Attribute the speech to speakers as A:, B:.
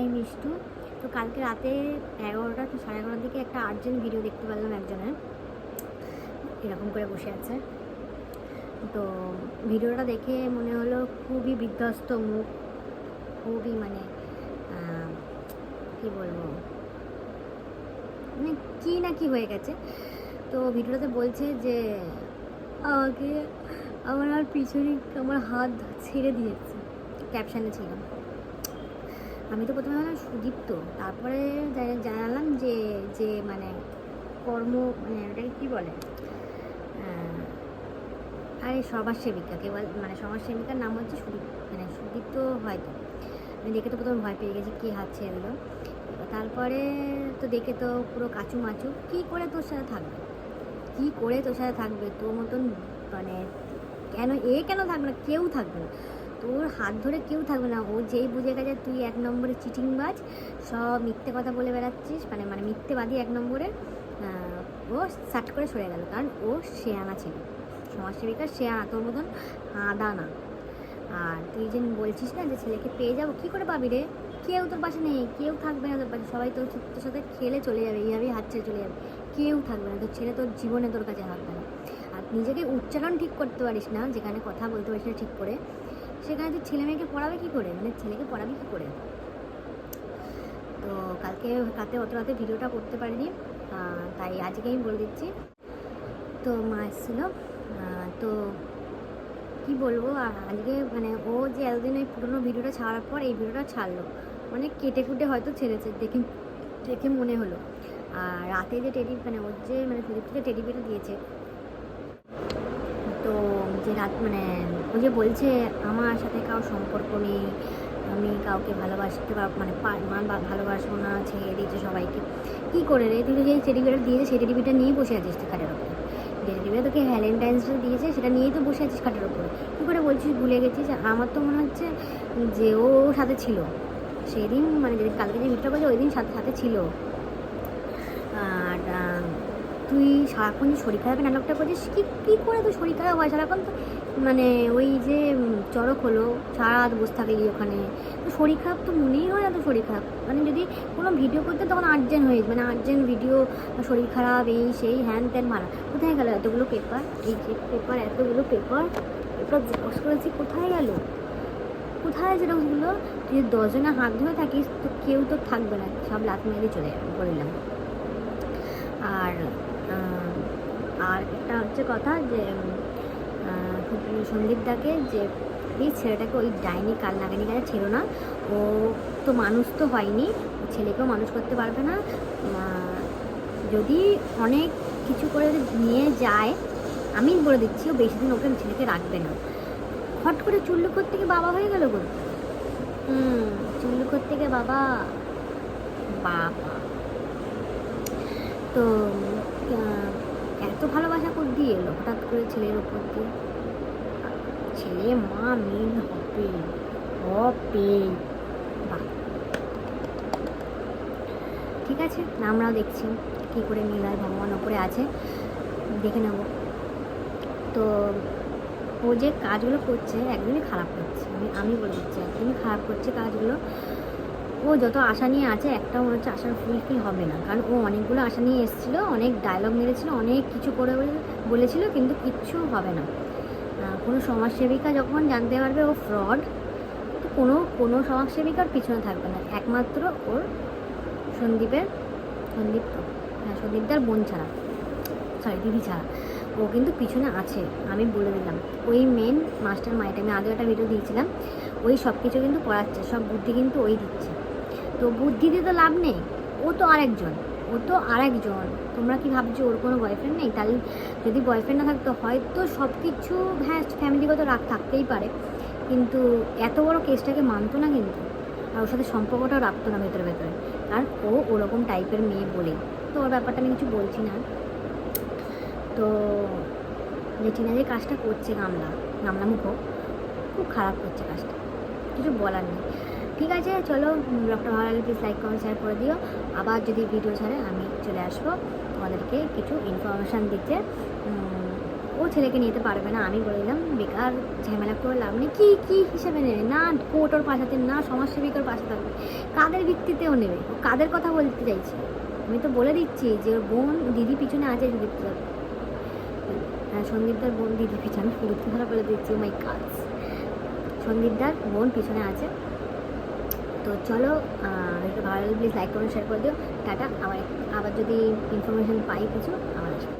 A: I Mishtu তো কালকে রাতে এগারোটা কি সাড়ে এগারোটার দিকে একটা আর্জেন্ট ভিডিও দেখতে পারলাম একজনের। এরকম করে বসে আছে। তো ভিডিওটা দেখে মনে হলো খুবই বিধ্বস্ত মুখ, খুবই মানে কি বলব? মানে কি না কি হয়ে গেছে। তো ভিডিওটাতে বলছে যে আমাকে আমার আর পিছনে আমার হাত ছেড়ে দিয়েছে। ক্যাপশানে ছিল। আমি তো প্রথমে ভাবলাম সুদীপ্ত। তারপরে জানালাম যে যে মানে কর্ম মানে ওটাকে কী বলে? আরে সমাজসেবিকা কেবল মানে সমাজসেবিকার নাম হচ্ছে সুদীপ মানে সুদীপ্ত হয়তো। আমি দেখে তো প্রথমে ভয় পেয়ে গেছি কী হাত দিল তারপরে তো দেখে তো পুরো কাচু মাচু, কী করে তোর সাথে থাকবে? কী করে তোর সাথে থাকবে? তোর মতন মানে কেন, এ কেন থাকবে না? কেউ থাকবে না। তোর হাত ধরে কেউ থাকবে না। ও যেই বুঝে গেছে তুই এক নম্বরে চিটিংবাজ, সব মিথ্যে কথা বলে বেড়াচ্ছিস মানে মানে মিথ্যেবাদী এক নম্বরে ও সাট করে সরে গেল। কারণ ও শেয়ানা ছিল। সমাজসেবিকা শেয়ানা, তোর মতন আদা না। আর তুই যে বলছিস না যে ছেলেকে পেয়ে যাব, কী করে পাবি রে? কেউ তোর পাশে নেই, কেউ থাকবে না তোর পাশে। সবাই তোর তোর সাথে খেলে চলে যাবে, এইভাবেই হাত ছেড়ে চলে যাবে। কেউ থাকবে না, তোর ছেলে তোর জীবনে তোর কাছে থাকবে না আর নিজেকে উচ্চারণ ঠিক করতে পারিস না, যেখানে কথা বলতে পারিস না ঠিক করে। সেখানে তুই ছেলে মেয়েকে পড়াবে কী করে? মানে ছেলেকে পড়াবি কী করে? তো কালকে রাতে অত রাতে ভিডিওটা করতে পারিনি তাই আজকে আমি বলে দিচ্ছি। তো মা এসেছিল তো কি বলব আজকে মানে ও যে এতদিন ওই পুরোনো ভিডিওটা ছাড়ার পর এই ভিডিওটা ছাড়লো। মানে কেটে কুটে হয়তো ছেড়েছে, দেখে দেখে মনে হলো। আর রাতে যে টেডি মানে ওর যে মানে যে টেডি বেটা দিয়েছে। তো যে রাত মানে ও যে বলছে আমার সাথে কারও সম্পর্ক নেই, আমি কাউকে ভালোবাসতে মানে পা- মান বা- ভালোবাসবো না, ছেড়ে দিয়েছে সবাইকে। কী করে রে? তুই যে টেডি বেটা দিয়েছে, সেই টেডি বেটা নিয়েই বসে আছিস তুই খাটের ওপরে। যে টেডি বেটা তোকে ভ্যালেন্টাইন্সটা দিয়েছে, সেটা নিয়েই তো বসে আছিস খাটের ওপরে। কী করে বলছিস, ভুলে গেছিস? আমার তো মনে হচ্ছে যে ও সাথে ছিল। সেদিন মানে যেদিন, কালকে যে ভিডিওটা করছে ওই দিন সাথে সাথে ছিল। আর তুই সারাক্ষণ যে শরীর খারাপের নাটকটা করছিস, কী কী করে তো শরীর খারাপ হয় সারাক্ষণ তো? মানে ওই যে চড়ক হলো, সারা রাত বসে থাকলি ওখানে। তো শরীর খারাপ তো মনেই হয় না তো শরীর খারাপ। মানে যদি কোনো ভিডিও করতে তখন আর্জেন্ট হয়ে মানে আর্জেন্ট ভিডিও, শরীর খারাপ, এই সেই, হ্যান ত্যান, মারা। কোথায় গেল এতগুলো পেপার এই যে পেপার এতগুলো পেপার পেপার জেরক্স করেছি, কোথায় গেল? কোথায় জেরক্সগুলো তুই দশজনে হাত ধরে থাকিস, তো কেউ তো থাকবে না। সব লাত মেরে চলে যাবে বললাম আর আর একটা হচ্ছে কথা যে সন্দীপদাকে যে প্লিজ ছেলেটাকে ওই ডাইনি কাল নাগানি কাছে ছিল না। ও তো মানুষ তো হয়নি, ছেলেকেও মানুষ করতে পারবে না। যদি অনেক কিছু করে নিয়ে যায়, আমি বলে দিচ্ছি, ও বেশি দিন ওকে ছেলেকে রাখবে না। হট করে চুল্লুকোর থেকে বাবা হয়ে গেল গো। হুম, চুল্লুকোর থেকে বাবা বাবা। তো এত ভালোবাসা কর দিয়ে এলো, হঠাৎ করে ছেলের ওপর দিয়ে। ছেলে মা মিল হবে হবে। ঠিক আছে, আমরাও দেখছি কী করে মিল হয়, ভগবান ওপরে আছে, দেখে নেব। তো ও যে কাজগুলো করছে, একদমই খারাপ করছে। আমি আমি বলে দিচ্ছি, একদমই খারাপ করছে কাজগুলো। ও যত আশা নিয়ে আছে একটাও মনে হচ্ছে আশার ফুলফিল হবে না। কারণ ও অনেকগুলো আশা নিয়ে এসেছিল, অনেক ডায়লগ মেরেছিল, অনেক কিছু করে বলে- বলেছিল, কিন্তু কিচ্ছু হবে না। কোনো সমাজসেবিকা যখন জানতে পারবে ও ফ্রড তো কোনো কোনো সমাজসেবিকার পিছনে থাকবে না। একমাত্র ওর সন্দীপের সন্দীপ হ্যাঁ সন্দীপদার বোন ছাড়া সরি দিদি ছাড়া। ও কিন্তু পিছনে আছে, আমি বলে দিলাম। ওই মেন মাস্টার মাইন্ড আমি আগে একটা ভিডিও দিয়েছিলাম, ওই সব কিছু কিন্তু করাচ্ছে, সব বুদ্ধি কিন্তু ওই দিচ্ছে। তো বুদ্ধি দিয়ে তো লাভ নেই। ও তো আরেকজন। ও তো আরেকজন। তোমরা কি ভাবছ ওর কোনো বয়ফ্রেন্ড নেই? তাহলে যদি বয়ফ্রেন্ড না থাকতো হয়তো সব কিছু হ্যাঁ ফ্যামিলিগত রাগ থাকতেই পারে। কিন্তু এত বড় কেসটাকে মানতো না কিন্তু। আর ওর সাথে সম্পর্কটাও রাখতো না ভেতরে ভেতরে। কারণ ও ওরকম টাইপের মেয়ে বলেই। তো ওর ব্যাপারটা আমি কিছু বলছি না। তো যে টিনা যে কাজটা করছে গামলা গামলা মুখো খুব খারাপ করছে কাজটা। কিছু বলার নেই। ঠিক আছে, চলো ব্লগটা ভালো লাগলে প্লিজ লাইক কমেন্ট শেয়ার করে দিও। আবার যদি ভিডিও ছাড়ে, আমি চলে আসব। তোমাদেরকে কিছু ইনফরমেশান দিতে। ও ছেলেকে নিতে পারবে না, আমি বলে দিলাম, বেকার, ঝামেলা করে লাভ নেই। কী কী হিসেবে নেবে? না কোর্ট ওর পাশাতে, না সমাজসেবিকার পাশে থাকবে কাদের ভিত্তিতেও নেবে? ও কাদের কথা বলতে চাইছে? আমি তো বলে দিচ্ছি যে, ওর বোন, দিদি পিছনে আছে সুদীপ্ত। হ্যাঁ সন্দীপদার বোন, দিদি পিছনে সুদীপ্ত ধরা বলে দিচ্ছি। মাই কাজ সন্দীপদার বোন পিছনে আছে। তো চলো একটু ভালো লাগলে প্লিজ লাইক করুন শেয়ার করে দিও। টাটা। আবার আবার যদি ইনফরমেশান পাই কিছু আমার আসব।